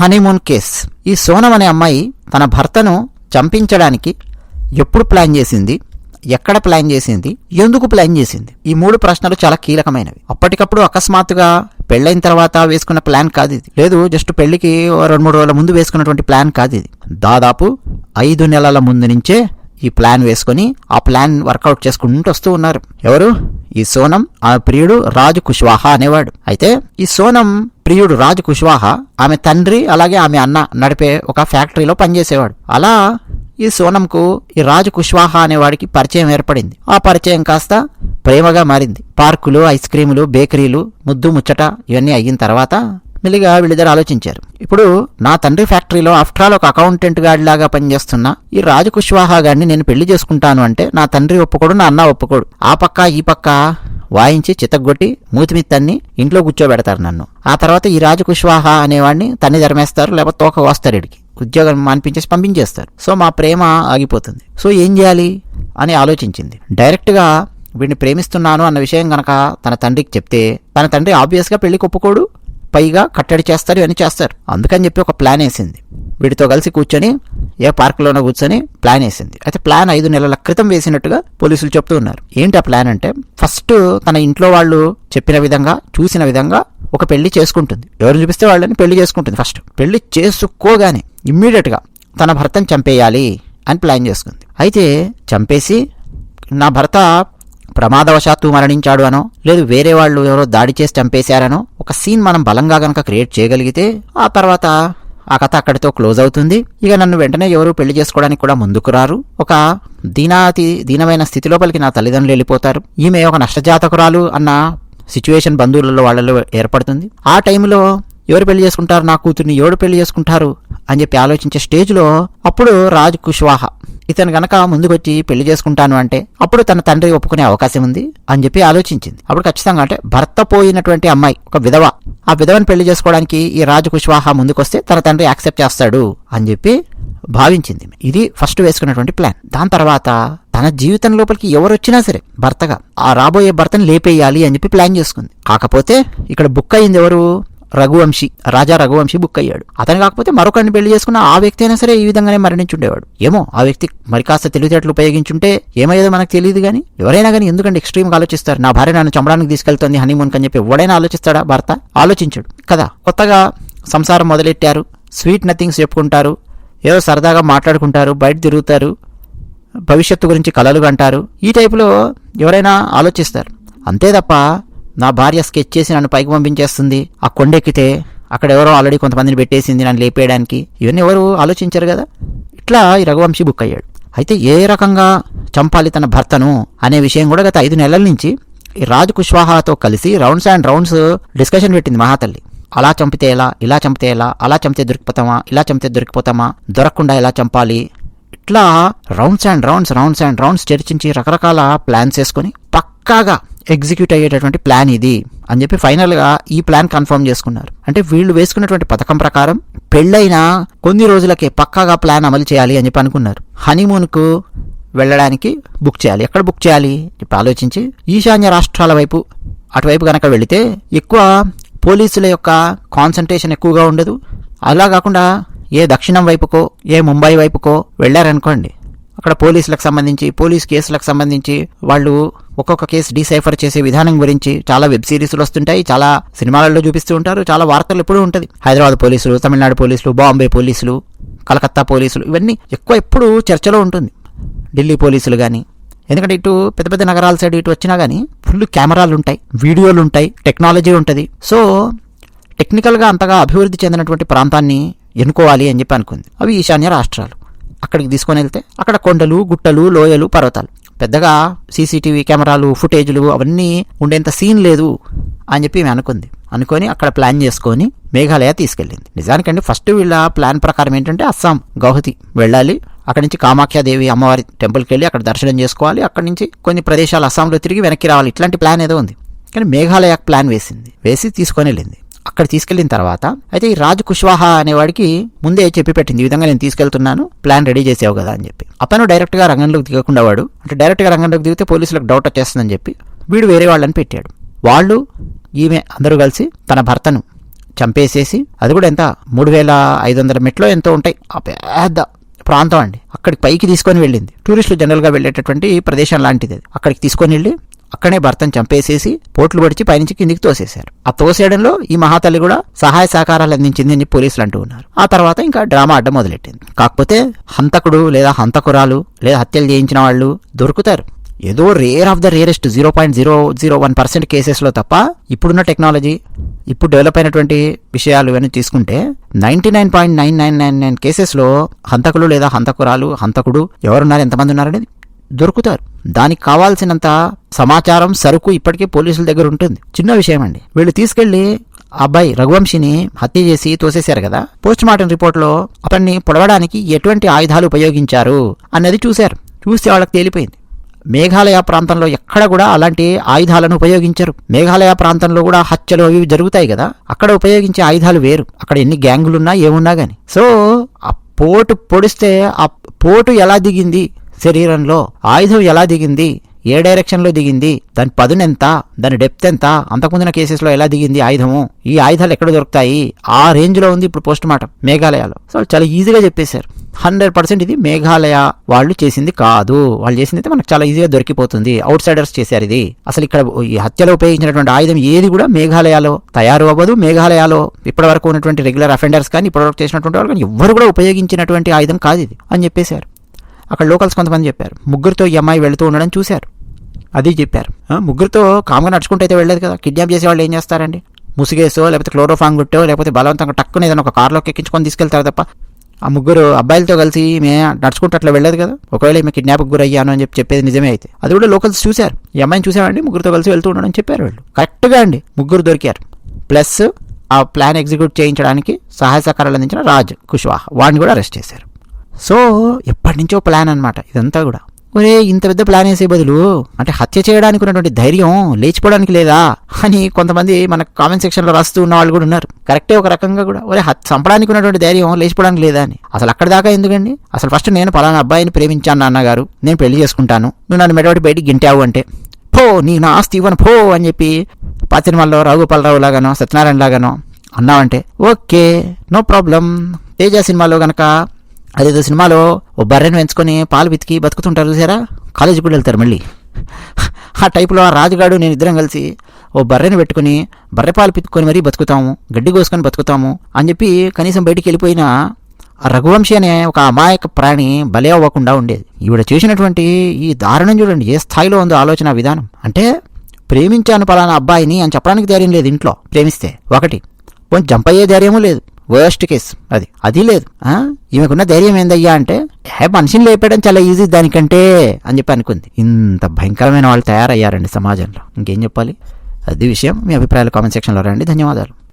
Honeymoon case. ఈ సోనం అనే అమ్మాయి తన భర్తను చంపించడానికి ఎప్పుడు ప్లాన్ చేసింది? ఎక్కడ ప్లాన్ చేసింది? ఎందుకు ప్లాన్ చేసింది? ఈ మూడు ప్రశ్నలు చాలా కీలకమైనవి. అప్పటికప్పుడు అకస్మాత్తుగా పెళ్ళైన తర్వాత వేసుకున్న ప్లాన్ కాదు ఇది. లేదు జస్ట్ పెళ్ళికి ఓ రెండు మూడు రోజుల ముందు వేసుకున్నటువంటి ప్లాన్ కాదు ఇది. దాదాపు ఐదు నెలల ముందు నుంచే ఈ ప్లాన్ వేసుకొని ఆ ప్లాన్ వర్కౌట్ చేసుకుంటూ వస్తూ ఉన్నారు. ఎవరు? ఈ సోనం ఆ ప్రియుడు రాజు కుష్వాహా అనేవాడు. అయితే ఈ సోనం ప్రియుడు రాజు కుష్వాహా ఆమె తండ్రి అలాగే ఆమె అన్న నడిపే ఒక ఫ్యాక్టరీలో పనిచేసేవాడు. అలా ఈ సోనంకు ఈ రాజు కుష్వాహా అనేవాడికి పరిచయం ఏర్పడింది. ఆ పరిచయం కాస్త ప్రేమగా మారింది. పార్కులు ఐస్ క్రీములు బేకరీలు ముద్దు ముచ్చట ఇవన్నీ అయిన తర్వాత మెల్లిగా వీళ్ళిద్దరు ఆలోచించారు. ఇప్పుడు నా తండ్రి ఫ్యాక్టరీలో ఆఫ్టర్ ఆల్ ఒక అకౌంటెంట్ గాడిలాగా పనిచేస్తున్న ఈ రాజు కుష్వాహా గారిని నేను పెళ్ళి చేసుకుంటాను అంటే నా తండ్రి ఒప్పుకోడు నా అన్న ఒప్పుకోడు. ఆ పక్క ఈ పక్క వాయించి చితగ్గొట్టి మూతిమిత్తన్ని ఇంట్లో కూర్చోబెడతారు నన్ను. ఆ తర్వాత ఈ రాజు కుష్వాహా అనేవాడిని తన్ని ధర్మేస్తారు లేకపోతే తోక వస్తారు ఇడికి ఉద్యోగం మానిపించేసి పంపించేస్తారు. సో మా ప్రేమ ఆగిపోతుంది. సో ఏం చేయాలి అని ఆలోచించింది. డైరెక్ట్గా వీడిని ప్రేమిస్తున్నాను అన్న విషయం గనక తన తండ్రికి చెప్తే తన తండ్రి ఆబ్వియస్గా పెళ్ళికి ఒప్పుకోడు పైగా కట్టడి చేస్తారు ఇవన్నీ చేస్తారు. అందుకని చెప్పి ఒక ప్లాన్ వేసింది. వీడితో కలిసి కూర్చొని ఏ పార్కులోనో కూర్చొని ప్లాన్ వేసింది. అయితే ప్లాన్ ఐదు నెలల క్రితం వేసినట్టుగా పోలీసులు చెప్తూ ఉన్నారు. ఏంటి ఆ ప్లాన్ అంటే ఫస్ట్ తన ఇంట్లో వాళ్ళు చెప్పిన విధంగా చూసిన విధంగా ఒక పెళ్ళి చేసుకుంటుంది. ఎవరు చూపిస్తే వాళ్ళని పెళ్ళి చేసుకుంటుంది ఫస్ట్. పెళ్ళి చేసుకోగానే ఇమ్మీడియట్గా తన భర్తను చంపేయాలి అని ప్లాన్ చేసుకుంది. అయితే చంపేసి నా భర్త ప్రమాదవశాత్తు మరణించాడు అనో లేదు వేరే వాళ్ళు ఎవరో దాడి చేసి చంపేశారనో ఒక సీన్ మనం బలంగా గనక క్రియేట్ చేయగలిగితే ఆ తర్వాత ఆ కథ అక్కడితో క్లోజ్ అవుతుంది. ఇక నన్ను వెంటనే ఎవరు పెళ్ళి చేసుకోవడానికి కూడా ముందుకు రారు. ఒక దీనాతి దీనమైన స్థితిలోపలికి నా తల్లిదండ్రులు వెళ్ళిపోతారు. ఈమె ఒక నష్టజాతకురాలు అన్న సిచ్యువేషన్ బంధువులలో వాళ్ళలో ఏర్పడుతుంది. ఆ టైంలో ఎవరు పెళ్ళి చేసుకుంటారు? నా కూతుర్ని ఎవడు పెళ్ళి చేసుకుంటారు? అని చెప్పి ఆలోచించే స్టేజ్లో అప్పుడు రాజ్ కుష్వాహా ఇతను గనక ముందుకొచ్చి పెళ్ళి చేసుకుంటాను అంటే అప్పుడు తన తండ్రి ఒప్పుకునే అవకాశం ఉంది అని చెప్పి ఆలోచించింది. అప్పుడు ఖచ్చితంగా అంటే భర్త పోయినటువంటి అమ్మాయి ఒక విధవ. ఆ విధవని పెళ్ళి చేసుకోవడానికి ఈ రాజు కుష్వాహా ముందుకొస్తే తన తండ్రి యాక్సెప్ట్ చేస్తాడు అని చెప్పి భావించింది. ఇది ఫస్ట్ వేసుకున్నటువంటి ప్లాన్. దాని తర్వాత తన జీవితం లోపలికి ఎవరు వచ్చినా సరే భర్తగా ఆ రాబోయే భర్తను లేపేయాలి అని చెప్పి ప్లాన్ చేసుకుంది. కాకపోతే ఇక్కడ బుక్ అయింది ఎవరు? రఘువంశీ రాజా రఘువంశీ బుక్ అయ్యాడు. అతను కాకపోతే మరొకరిని పెళ్ళి చేసుకున్న ఆ వ్యక్తి అయినా సరే ఈ విధంగానే మరణించుండేవాడు. ఏమో ఆ వ్యక్తి మరి కాస్త తెలివితేటలు ఉపయోగించుంటే ఏమయ్యేదో మనకు తెలియదు కానీ ఎవరైనా కానీ ఎందుకంటే ఎక్స్ట్రీమ్గా ఆలోచిస్తారు. నా భార్య నన్ను చంపడానికి తీసుకెళ్తుంది హనీమూన్ అని చెప్పి ఎవడైనా ఆలోచిస్తాడా భర్త? ఆలోచించాడు. కదా కొత్తగా సంసారం మొదలెట్టారు. స్వీట్ నథింగ్స్ చెప్పుకుంటారు. ఏదో సరదాగా మాట్లాడుకుంటారు. బయట తిరుగుతారు. భవిష్యత్తు గురించి కలలు అంటారు. ఈ టైపులో ఎవరైనా ఆలోచిస్తారు. అంతే తప్ప నా భార్య స్కెచ్ చేసి నన్ను పైకి పంపించేస్తుంది. ఆ కొండెక్కితే అక్కడ ఎవరో ఆల్రెడీ కొంతమందిని పెట్టేసింది నన్ను లేపేయడానికి. ఇవన్నీ ఎవరు ఆలోచించారు కదా? ఇట్లా ఈ రఘువంశీ బుక్ అయ్యాడు. అయితే ఏ రకంగా చంపాలి తన భర్తను అనే విషయం కూడా గత ఐదు నెలల నుంచి ఈ రాజు కుష్వాహాతో కలిసి రౌండ్స్ అండ్ రౌండ్స్ డిస్కషన్ పెట్టింది మహాతల్లి. అలా చంపితే ఎలా? ఇలా చంపితే ఎలా? అలా చంపితే దొరికిపోతామా? ఇలా చంపితే దొరికిపోతామా? దొరకకుండా ఎలా చంపాలి? ఇట్లా rounds and rounds rounds and rounds చర్చించి రకరకాల ప్లాన్స్ వేసుకొని పక్కాగా ఎగ్జిక్యూట్ అయ్యేటటువంటి ప్లాన్ ఇది అని చెప్పి ఫైనల్గా ఈ ప్లాన్ కన్ఫర్మ్ చేసుకున్నారు. అంటే వీళ్ళు వేసుకున్నటువంటి పథకం ప్రకారం పెళ్ళైన కొన్ని రోజులకే పక్కాగా ప్లాన్ అమలు చేయాలి అని చెప్పి అనుకున్నారు. హనీమూన్కు వెళ్ళడానికి బుక్ చేయాలి. ఎక్కడ బుక్ చేయాలి? చెప్పి ఆలోచించి ఈశాన్య రాష్ట్రాల వైపు అటువైపు కనుక వెళితే ఎక్కువ పోలీసుల యొక్క కాన్సన్ట్రేషన్ ఎక్కువగా ఉండదు. అలా కాకుండా ఏ దక్షిణం వైపుకో ఏ ముంబై వైపుకో వెళ్ళారనుకోండి అక్కడ పోలీసులకు సంబంధించి పోలీస్ కేసులకు సంబంధించి వాళ్ళు ఒక్కొక్క కేసు డీసైఫర్ చేసే విధానం గురించి చాలా వెబ్ సిరీస్లు వస్తుంటాయి చాలా సినిమాలలో చూపిస్తూ ఉంటారు చాలా వార్తలు ఎప్పుడూ ఉంటుంది హైదరాబాద్ పోలీసులు తమిళనాడు పోలీసులు బాంబే పోలీసులు కలకత్తా పోలీసులు ఇవన్నీ ఎక్కువ ఎప్పుడు చర్చలో ఉంటుంది. ఢిల్లీ పోలీసులు కానీ ఎందుకంటే ఇటు పెద్ద పెద్ద నగరాల సైడ్ ఇటు వచ్చినా కానీ ఫుల్ కెమెరాలు ఉంటాయి వీడియోలు ఉంటాయి టెక్నాలజీ ఉంటుంది. సో టెక్నికల్గా అంతగా అభివృద్ధి చెందినటువంటి ప్రాంతాన్ని ఎన్నుకోవాలి అని చెప్పి అనుకుంది. అవి ఈశాన్య రాష్ట్రాలు. అక్కడికి తీసుకొని వెళ్తే అక్కడ కొండలు గుట్టలు లోయలు పర్వతాలు. పెద్దగా సీసీటీవీ కెమెరాలు ఫుటేజ్లు అవన్నీ ఉండేంత సీన్ లేదు అని చెప్పి ఈమె అనుకుంది. అనుకొని అక్కడ ప్లాన్ చేసుకొని మేఘాలయ తీసుకెళ్ళింది. నిజానికండి ఫస్ట్ వీళ్ళ ప్లాన్ ప్రకారం ఏంటంటే అస్సాం గౌహతి వెళ్ళాలి. అక్కడి నుంచి కామాఖ్యాదేవి అమ్మవారి టెంపుల్కి వెళ్ళి అక్కడ దర్శనం చేసుకోవాలి. అక్కడి నుంచి కొన్ని ప్రదేశాలు అస్సాంలో తిరిగి వెనక్కి రావాలి. ఇట్లాంటి ప్లాన్ ఏదో ఉంది. కానీ మేఘాలయ ప్లాన్ వేసింది. వేసి తీసుకొని వెళ్ళింది. అక్కడ తీసుకెళ్ళిన తర్వాత అయితే ఈ రాజు కుష్వాహా అనేవాడికి ముందే చెప్పి పెట్టింది ఈ విధంగా నేను తీసుకెళ్తున్నాను ప్లాన్ రెడీ చేసావు కదా అని చెప్పి. అతను డైరెక్ట్గా రంగంలోకి దిగకుండా వాడు అంటే డైరెక్ట్గా రంగంలోకి దిగితే పోలీసులకు డౌట్ వచ్చేస్తుందని చెప్పి వీడు వేరే వాళ్ళని పెట్టాడు. వాళ్ళు ఈమె అందరూ కలిసి తన భర్తను చంపేసేసి అది కూడా ఎంత మూడు వేల ఐదు వందల మెట్లో ఎంతో ఉంటాయి. ఆ పెద్ద ప్రాంతం అండి. అక్కడికి పైకి తీసుకొని వెళ్ళింది. టూరిస్టులు జనరల్గా వెళ్ళేటటువంటి ప్రదేశం లాంటిది అక్కడికి తీసుకొని వెళ్ళి అక్కడే భర్తను చంపేసేసి పోట్లు పడిచి పైనుంచి కిందికి తోసేశారు. ఆ తోసేయడంలో ఈ మహాతల్లి కూడా సహాయ సహకారాలు అందించింది అని పోలీసులు అంటూ ఉన్నారు. ఆ తర్వాత ఇంకా డ్రామా అడ్డం మొదలెట్టింది. కాకపోతే హంతకుడు లేదా హంతకురాలు లేదా హత్యలు చేయించిన వాళ్ళు దొరుకుతారు. ఏదో rare of the rarest zero point zero zero one percent కేసెస్లో తప్ప ఇప్పుడున్న టెక్నాలజీ ఇప్పుడు డెవలప్ అయినటువంటి విషయాలు ఇవన్నీ తీసుకుంటే ninety nine point nine nine nine nine కేసెస్లో హంతకులు లేదా హంతకురాలు హంతకుడు ఎవరున్నారు ఎంతమంది ఉన్నారనేది దొరుకుతారు. దానికి కావాల్సినంత సమాచారం సరుకు ఇప్పటికే పోలీసుల దగ్గర ఉంటుంది. చిన్న విషయం అండి వీళ్ళు తీసుకెళ్ళి అబ్బాయి రఘువంశిని హత్య చేసి తోసేశారు కదా? పోస్ట్ మార్టం రిపోర్ట్లో అతన్ని పొడవడానికి ఎటువంటి ఆయుధాలు ఉపయోగించారు అన్నది చూశారు. చూస్తే వాళ్ళకి తేలిపోయింది. మేఘాలయ ప్రాంతంలో ఎక్కడ కూడా అలాంటి ఆయుధాలను ఉపయోగించరు. మేఘాలయ ప్రాంతంలో కూడా హత్యలు అవి జరుగుతాయి కదా? అక్కడ ఉపయోగించే ఆయుధాలు వేరు. అక్కడ ఎన్ని గ్యాంగులున్నా ఏమున్నా గాని. సో ఆ పోటు పొడిస్తే ఆ పోటు ఎలా దిగింది? శరీరంలో ఆయుధం ఎలా దిగింది? ఏ డైరెక్షన్లో దిగింది? దాని పదునెంత దాని డెప్త్ ఎంత? అంతకుముందున కేసెస్లో ఎలా దిగింది ఆయుధము? ఈ ఆయుధాలు ఎక్కడ దొరుకుతాయి? ఆ రేంజ్లో ఉంది ఇప్పుడు పోస్ట్ మార్టం మేఘాలయలో. సో చాలా ఈజీగా చెప్పేశారు. హండ్రెడ్ పర్సెంట్ ఇది మేఘాలయ వాళ్ళు చేసింది కాదు. వాళ్ళు చేసింది అయితే మనకు చాలా ఈజీగా దొరికిపోతుంది. అవుట్ సైడర్స్ చేశారు ఇది. అసలు ఇక్కడ ఈ హత్యలో ఉపయోగించినటువంటి ఆయుధం ఏది కూడా మేఘాలయలో తయారు అవ్వదు మేఘాలయలో ఇప్పటివరకు ఉన్నటువంటి రెగ్యులర్ అఫెండర్స్ కానీ ఇప్పటివరకు చేసినటువంటి వాళ్ళు కానీ ఎవరు కూడా ఉపయోగించినటువంటి ఆయుధం కాదు ఇది అని చెప్పేశారు. అక్కడ లోకల్స్ కొంతమంది చెప్పారు. ముగ్గురితో ఈ అమ్మాయి వెళుతూ ఉండడం చూశారు. అది చెప్పారు. ముగ్గురితో కామ్గా నడుచుకుంటూ అయితే వెళ్ళలేదు కదా. కిడ్నాప్ చేసే వాళ్ళు ఏం చేస్తారండి? ముసుగేసో లేకపోతే క్లోరోఫాంగ్ కొట్టో లేకపోతే బలవంతంగా టక్కున ఏదైనా ఒక కార్లోకి ఎక్కించుకొని తీసుకెళ్తారు తప్ప ఆ ముగ్గురు అబ్బాయిలతో కలిసి మే నడుచుకుంటూ అట్లా వెళ్ళలేదు కదా. ఒకవేళ ఈమె కిడ్నాప్కి గురయ్యాను అని చెప్పి చెప్పేది నిజమే అయితే. అది కూడా లోకల్స్ చూశారు. ఈ అమ్మాయిని చూసామండి ముగ్గురితో కలిసి వెళ్తూ ఉండడం చెప్పారు వాళ్ళు. కరెక్ట్గా అండి ముగ్గురు దొరికారు. ప్లస్ ఆ ప్లాన్ ఎగ్జిక్యూట్ చేయించడానికి సహాయ సహకారాలు అందించిన రాజ్ కుష్వాహ్ వాడిని కూడా అరెస్ట్ చేశారు. సో ఎప్పటి నుంచో ప్లాన్ అనమాట ఇదంతా కూడా. ఒరే ఇంత పెద్ద ప్లాన్ వేసే బదులు అంటే హత్య చేయడానికి ఉన్నటువంటి ధైర్యం లేచిపోవడానికి లేదా అని కొంతమంది మన కామెంట్ సెక్షన్లో రాస్తూ ఉన్న వాళ్ళు కూడా ఉన్నారు. కరెక్టే ఒక రకంగా కూడా. ఒరే హత్ చంపడానికి ఉన్నటువంటి ధైర్యం లేచిపోవడానికి లేదా అని. అసలు అక్కడ దాకా ఎందుకండి? అసలు ఫస్ట్ నేను పలానా అబ్బాయిని ప్రేమించాను అన్నగారు నేను పెళ్ళి చేసుకుంటాను నువ్వు నన్ను మెడబడి బయటికి గింటావు అంటే పో నీ నా ఆస్తి ఇవ్వను పో అని చెప్పి పాతిరిమల్లో సినిమాల్లో రాఘుపాలరావు లాగానో సత్యనారాయణ లాగానో అన్నావంటే ఓకే నో ప్రాబ్లం. తేజ సినిమాలో గనక అదేదో సినిమాలో ఓ బర్రెను పెంచుకొని పాలు పితికి బతుకుతుంటారు చూసారా? కాలేజీకి కూడా వెళ్తారు మళ్ళీ. ఆ టైపులో ఆ రాజుగాడు నేను ఇద్దరం కలిసి ఓ బర్రెను పెట్టుకుని బర్రె పాలు పితుక్కొని మరీ బతుకుతాము గడ్డి కోసుకొని బతుకుతాము అని చెప్పి కనీసం బయటికి వెళ్ళిపోయిన ఆ రఘువంశి అనే ఒక అమాయక ప్రాణి బలే అవ్వకుండా ఉండేది. ఈవిడ చేసినటువంటి ఈ దారుణం చూడండి ఏ స్థాయిలో ఉందో ఆలోచన విధానం. అంటే ప్రేమించాను పలానా అబ్బాయిని అని చెప్పడానికి ధైర్యం లేదు ఇంట్లో ప్రేమిస్తే. ఒకటి పోనీ జంప్ అయ్యే ధైర్యము లేదు. వర్స్ట్ కేస్ అది అది లేదు. ఈమెకున్న ధైర్యం ఏందయ్యా అంటే హే మనిషిని లేపేయడం చాలా ఈజీ దానికంటే అని చెప్పి అనుకుంది. ఇంత భయంకరమైన వాళ్ళు తయారయ్యారండి సమాజంలో. ఇంకేం చెప్పాలి? అది విషయం మీ అభిప్రాయాలు కామెంట్ సెక్షన్లో రండి. ధన్యవాదాలు.